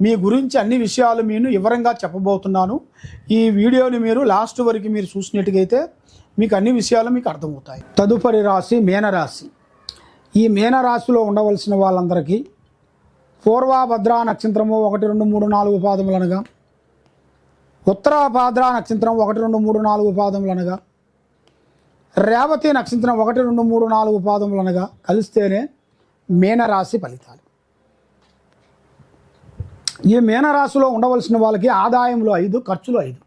మీ గురించి అన్ని విషయాలు నేను వివరంగా చెప్పబోతున్నాను. ఈ వీడియోని మీరు లాస్ట్ వరకు మీరు చూసినట్టుగైతే మీకు అన్ని విషయాలు మీకు అర్థమవుతాయి. తదుపరి రాశి మేనరాశి. ఈ మేనరాశిలో ఉండవలసిన వాళ్ళందరికీ పూర్వభద్ర నక్షత్రము ఒకటి రెండు మూడు నాలుగు పాదములనగా ఉత్తరాభాద్ర నక్షత్రం ఒకటి రెండు మూడు నాలుగు పాదములనగా రేవతి నక్షత్రం ఒకటి రెండు మూడు నాలుగు పాదములనగా కలిస్తేనే మేనరాశి ఫలితాలు. ఈ మీనరాశిలో ఉండవలసిన వాళ్ళకి ఆదాయంలో ఐదు ఖర్చులు ఐదు.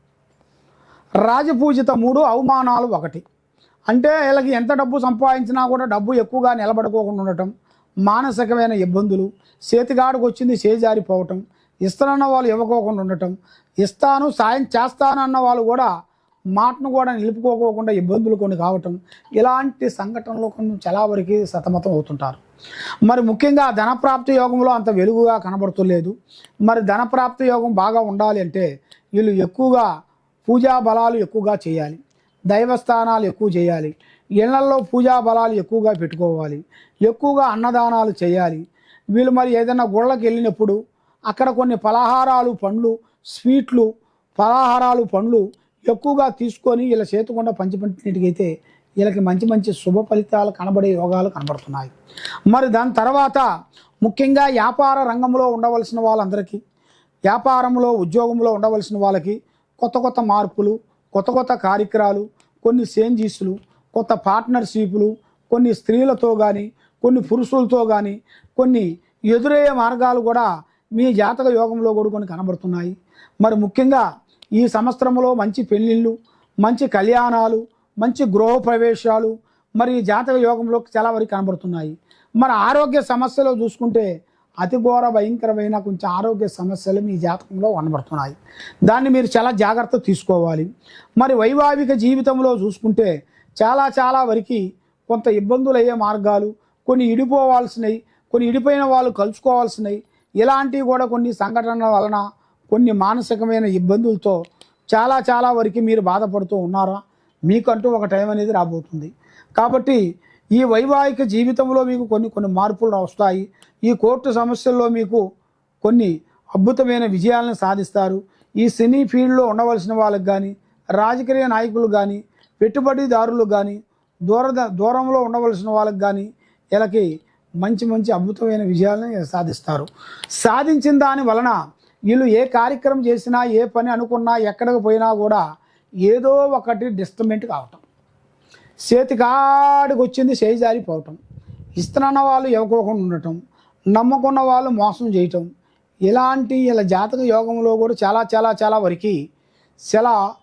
రాజపూజిత మూడు అవమానాలు ఒకటి. అంటే వీళ్ళకి ఎంత డబ్బు సంపాదించినా కూడా డబ్బు ఎక్కువగా నిలబడుకోకుండా ఉండటం మానసికమైన ఇబ్బందులు చేతిగాడికి వచ్చింది చేజారిపోవటం ఇస్తానన్న వాళ్ళు ఇవ్వకోకుండా ఉండటం ఇస్తాను సాయం చేస్తాను అన్న వాళ్ళు కూడా మాటను కూడా నిలుపుకోకోకుండా ఇబ్బందులు కొన్ని కావటం ఇలాంటి సంఘటనలు కొన్ని చాలా వరకు సతమతం అవుతుంటారు. మరి ముఖ్యంగా ధనప్రాప్తి యోగంలో అంత వెలుగుగా కనబడుతులేదు. మరి ధనప్రాప్తి యోగం బాగా ఉండాలి అంటే వీళ్ళు ఎక్కువగా పూజా బలాలు ఎక్కువగా చేయాలి. దైవస్థానాలు ఎక్కువ చేయాలి. ఇళ్ళలో పూజా బలాలు ఎక్కువగా పెట్టుకోవాలి. ఎక్కువగా అన్నదానాలు చేయాలి. వీళ్ళు మరి ఏదైనా గుళ్ళకి వెళ్ళినప్పుడు అక్కడ కొన్ని పలహారాలు పండ్లు స్వీట్లు పలహారాలు పండ్లు ఎక్కువగా తీసుకొని వీళ్ళ చేతకుండా పంచిపెట్టినట్టుగైతే వీళ్ళకి మంచి మంచి శుభ ఫలితాలు కనబడే యోగాలు కనబడుతున్నాయి. మరి దాని తర్వాత ముఖ్యంగా వ్యాపార రంగంలో ఉండవలసిన వాళ్ళందరికీ వ్యాపారంలో ఉద్యోగంలో ఉండవలసిన వాళ్ళకి కొత్త కొత్త మార్పులు కొత్త కొత్త కార్యక్రమాలు కొన్ని చేంజీసులు కొత్త పార్ట్నర్షిప్లు కొన్ని స్త్రీలతో కానీ కొన్ని పురుషులతో కానీ కొన్ని ఎదురయ్యే మార్గాలు కూడా మీ జాతక యోగంలో కూడా కొన్ని కనబడుతున్నాయి. మరి ముఖ్యంగా ఈ సంవత్సరంలో మంచి పెళ్ళిళ్ళు మంచి కళ్యాణాలు మంచి గృహప్రవేశాలు మరి జాతక యోగంలో చాలా వరకు కనబడుతున్నాయి. మన ఆరోగ్య సమస్యలు చూసుకుంటే అతి ఘోర భయంకరమైన కొంచెం ఆరోగ్య సమస్యలు మీ జాతకంలో కనబడుతున్నాయి. దాన్ని మీరు చాలా జాగ్రత్త తీసుకోవాలి. మరి వైవాహిక జీవితంలో చూసుకుంటే చాలా చాలా వరకు కొంత ఇబ్బందులు అయ్యే మార్గాలు కొన్ని ఇడిపోవాల్సినవి కొన్ని ఇడిపోయిన వాళ్ళు కలుసుకోవాల్సినవి ఇలాంటివి కూడా కొన్ని సంఘటనల వలన కొన్ని మానసికమైన ఇబ్బందులతో చాలా చాలా వరకు మీరు బాధపడుతూ ఉన్నారా? మీకంటూ ఒక టైం అనేది రాబోతుంది. కాబట్టి ఈ వైవాహిక జీవితంలో మీకు కొన్ని కొన్ని మార్పులు వస్తాయి. ఈ కోర్టు సమస్యల్లో మీకు కొన్ని అద్భుతమైన విజయాలను సాధిస్తారు. ఈ సినీ ఫీల్డ్లో ఉండవలసిన వాళ్ళకి కానీ రాజకీయ నాయకులు కానీ పెట్టుబడిదారులు కానీ దూర దూరంలో ఉండవలసిన వాళ్ళకి కానీ వీళ్ళకి మంచి మంచి అద్భుతమైన విజయాలను సాధిస్తారు. సాధించిన దాని వలన వీళ్ళు ఏ కార్యక్రమం చేసినా ఏ పని అనుకున్నా ఎక్కడికి పోయినా కూడా ఏదో ఒకటి డిస్టర్బెంట్ కావటం. చేతికాడికి వచ్చింది చేయి జారిపోవటం. ఇస్తున్న వాళ్ళు ఇవ్వకోకుండా ఉండటం. నమ్ముకున్న వాళ్ళు మోసం చేయటం. ఇలాంటి ఇలా జాతక యోగంలో కూడా చాలా చాలా చాలా వరకు చాలా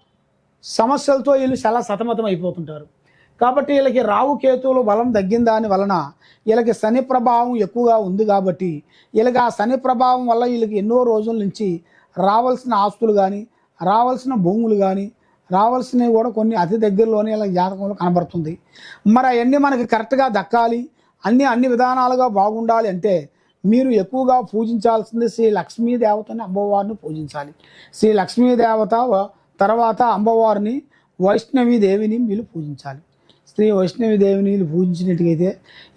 సమస్యలతో వీళ్ళు చాలా సతమతం అయిపోతుంటారు. కాబట్టి వీళ్ళకి రావు కేతువులు బలం తగ్గిన దాని వలన వీళ్ళకి శని ప్రభావం ఎక్కువగా ఉంది కాబట్టి వీళ్ళకి ఆ శని ప్రభావం వల్ల వీళ్ళకి ఎన్నో రోజుల నుంచి రావాల్సిన ఆస్తులు కానీ రావాల్సిన భూములు కానీ రావాల్సినవి కూడా కొన్ని అతి దగ్గరలోనే ఇలా జాతకంలో కనబడుతుంది. మరి అవన్నీ మనకి కరెక్ట్గా దక్కాలి అన్ని అన్ని విధానాలుగా బాగుండాలి అంటే మీరు ఎక్కువగా పూజించాల్సింది శ్రీ లక్ష్మీ దేవతని అమ్మవారిని పూజించాలి. శ్రీ లక్ష్మీ దేవత తర్వాత అమ్మవారిని వైష్ణవి దేవిని మీరు పూజించాలి. శ్రీ వైష్ణవి దేవిని పూజించినట్టుగైతే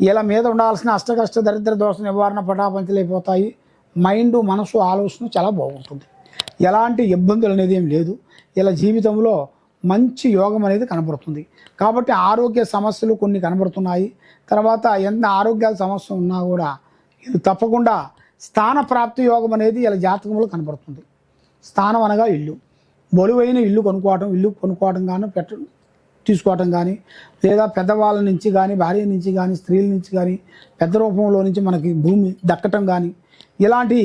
ఇలా మీద ఉండాల్సిన అష్టకష్ట దరిద్ర దోష నివారణ పటాపంచలైపోతాయి మైండ్ మనసు ఆలోచన చాలా బాగుంటుంది. ఎలాంటి ఇబ్బందులు అనేది ఏం లేదు. ఇలా జీవితంలో మంచి యోగం అనేది కనబడుతుంది. కాబట్టి ఆరోగ్య సమస్యలు కొన్ని కనబడుతున్నాయి. తర్వాత ఎంత ఆరోగ్యాల సమస్య ఉన్నా కూడా ఇది తప్పకుండా స్థాన ప్రాప్తి యోగం అనేది ఇలా జాతకంలో కనబడుతుంది. స్థానం అనగా ఇల్లు. బొలువైన ఇల్లు కొనుక్కోవటం ఇల్లు కొనుక్కోవటం కానీ పెట్ట తీసుకోవటం కానీ లేదా పెద్దవాళ్ళ నుంచి కానీ భార్య నుంచి కానీ స్త్రీల నుంచి కానీ పెద్ద రూపంలో నుంచి మనకి భూమి దక్కటం కానీ ఇలాంటి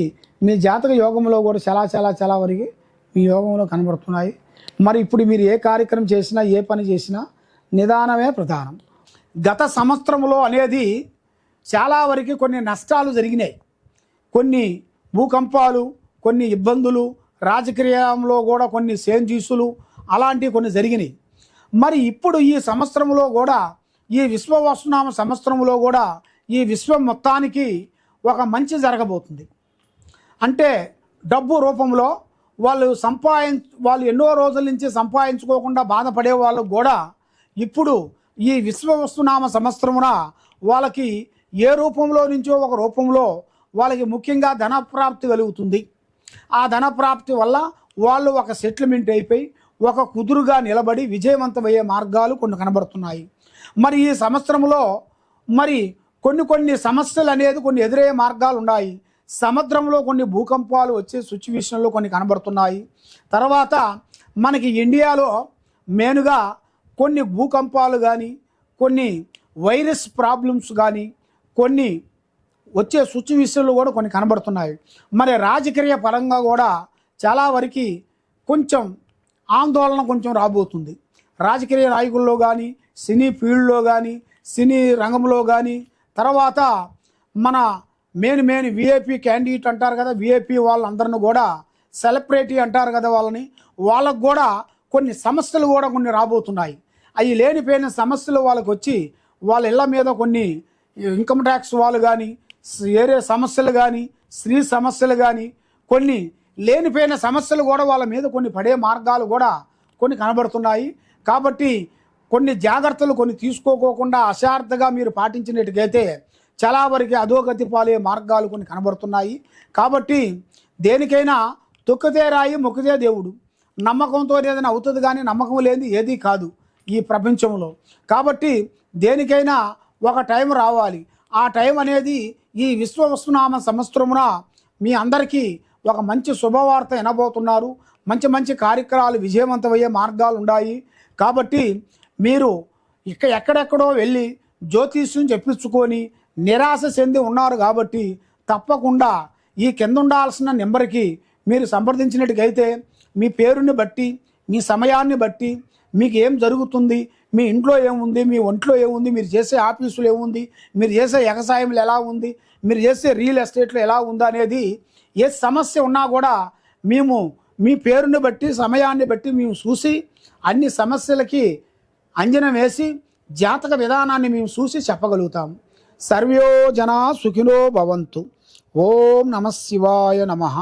మీ జాతక యోగంలో కూడా చాలా చాలా చాలా వరకు మీ యోగంలో కనబడుతున్నాయి. మరి ఇప్పుడు మీరు ఏ కార్యక్రమం చేసినా ఏ పని చేసినా నిదానమే ప్రధానం. గత సంవత్సరంలో అనేది చాలా వరకు కొన్ని నష్టాలు జరిగినాయి. కొన్ని భూకంపాలు కొన్ని ఇబ్బందులు రాజకీయంలో కూడా కొన్ని సేంజీసులు అలాంటివి కొన్ని జరిగినాయి. మరి ఇప్పుడు ఈ సంవత్సరంలో కూడా ఈ విశ్వవస్తునామ సంవత్సరంలో కూడా ఈ విశ్వం మొత్తానికి ఒక మంచి జరగబోతుంది. అంటే డబ్బు రూపంలో వాళ్ళు సంపాదించ వాళ్ళు ఎన్నో రోజుల నుంచి సంపాదించుకోకుండా బాధపడే వాళ్ళు కూడా ఇప్పుడు ఈ విశ్వవస్తునామ సంవత్సరమున వాళ్ళకి ఏ రూపంలో నుంచో ఒక రూపంలో వాళ్ళకి ముఖ్యంగా ధనప్రాప్తి కలుగుతుంది. ఆ ధనప్రాప్తి వల్ల వాళ్ళు ఒక సెటిల్మెంట్ అయిపోయి ఒక కుదురుగా నిలబడి విజయవంతమయ్యే మార్గాలు కొన్ని కనబడుతున్నాయి. మరి ఈ సంవత్సరంలో మరి కొన్ని కొన్ని సమస్యలు అనేది కొన్ని ఎదురయ్యే మార్గాలు ఉన్నాయి. సముద్రంలో కొన్ని భూకంపాలు వచ్చే సిచ్యువేషన్లో కొన్ని కనబడుతున్నాయి. తర్వాత మనకి ఇండియాలో మెయిన్గా కొన్ని భూకంపాలు కానీ కొన్ని వైరస్ ప్రాబ్లమ్స్ కానీ కొన్ని వచ్చే సిచ్యువేషన్లు కూడా కొన్ని కనబడుతున్నాయి. మరి రాజకీయ పరంగా కూడా చాలా వరకు కొంచెం ఆందోళన కొంచెం రాబోతుంది. రాజకీయ నాయకుల్లో కానీ సినీ ఫీల్డ్లో కానీ సినీ రంగంలో కానీ తర్వాత మన మెయిన్ మెయిన్ విఐపి క్యాండిడేట్ అంటారు కదా విఐపి వాళ్ళందరిని కూడా సెలబ్రిటీ అంటారు కదా వాళ్ళని వాళ్ళకు కూడా కొన్ని సమస్యలు కూడా కొన్ని రాబోతున్నాయి. అవి లేనిపోయిన సమస్యలు వాళ్ళకి వచ్చి వాళ్ళ ఇళ్ళ మీద కొన్ని ఇన్కమ్ ట్యాక్స్ వాళ్ళు కానీ ఏరే సమస్యలు కానీ స్త్రీ సమస్యలు కానీ కొన్ని లేనిపోయిన సమస్యలు కూడా వాళ్ళ మీద కొన్ని పడే మార్గాలు కూడా కొన్ని కనబడుతున్నాయి. కాబట్టి కొన్ని జాగ్రత్తలు కొన్ని తీసుకోకోకుండా అశార్థగా మీరు పాటించినట్టుగైతే చాలా వరకు అధోగతి పాలే మార్గాలు కొన్ని కనబడుతున్నాయి. కాబట్టి దేనికైనా తొక్కితే రాయి మొక్కితే దేవుడు. నమ్మకంతో ఏదైనా అవుతుంది కానీ నమ్మకం లేని ఏదీ కాదు ఈ ప్రపంచంలో. కాబట్టి దేనికైనా ఒక టైం రావాలి. ఆ టైం అనేది ఈ విశ్వవస్తునామ సంవత్సరమున మీ అందరికీ ఒక మంచి శుభవార్త వినబోతున్నారు. మంచి మంచి కార్యక్రమాలు విజయవంతమయ్యే మార్గాలు ఉన్నాయి. కాబట్టి మీరు ఇక ఎక్కడెక్కడో వెళ్ళి జ్యోతిష్యం చెప్పించుకొని నిరాశ చెంది ఉన్నారు కాబట్టి తప్పకుండా ఈ కింద ఉండాల్సిన నెంబర్కి మీరు సంప్రదించినట్టుకైతే మీ పేరుని బట్టి మీ సమయాన్ని బట్టి మీకు ఏం జరుగుతుంది మీ ఇంట్లో ఏముంది మీ ఒంట్లో ఏముంది మీరు చేసే ఆఫీసులో ఏముంది మీరు చేసే వ్యవసాయంలో ఎలా ఉంది మీరు చేసే రియల్ ఎస్టేట్లో ఎలా ఉందనేది అనేది ఏ సమస్య ఉన్నా కూడా మేము మీ పేరుని బట్టి సమయాన్ని బట్టి మేము చూసి అన్ని సమస్యలకి అంజనం వేసి జాతక విధానాన్ని మేము చూసి చెప్పగలుగుతాం. సర్వ్యో జనా సుఖినో భవంతు. ఓం నమ శివాయ నమః.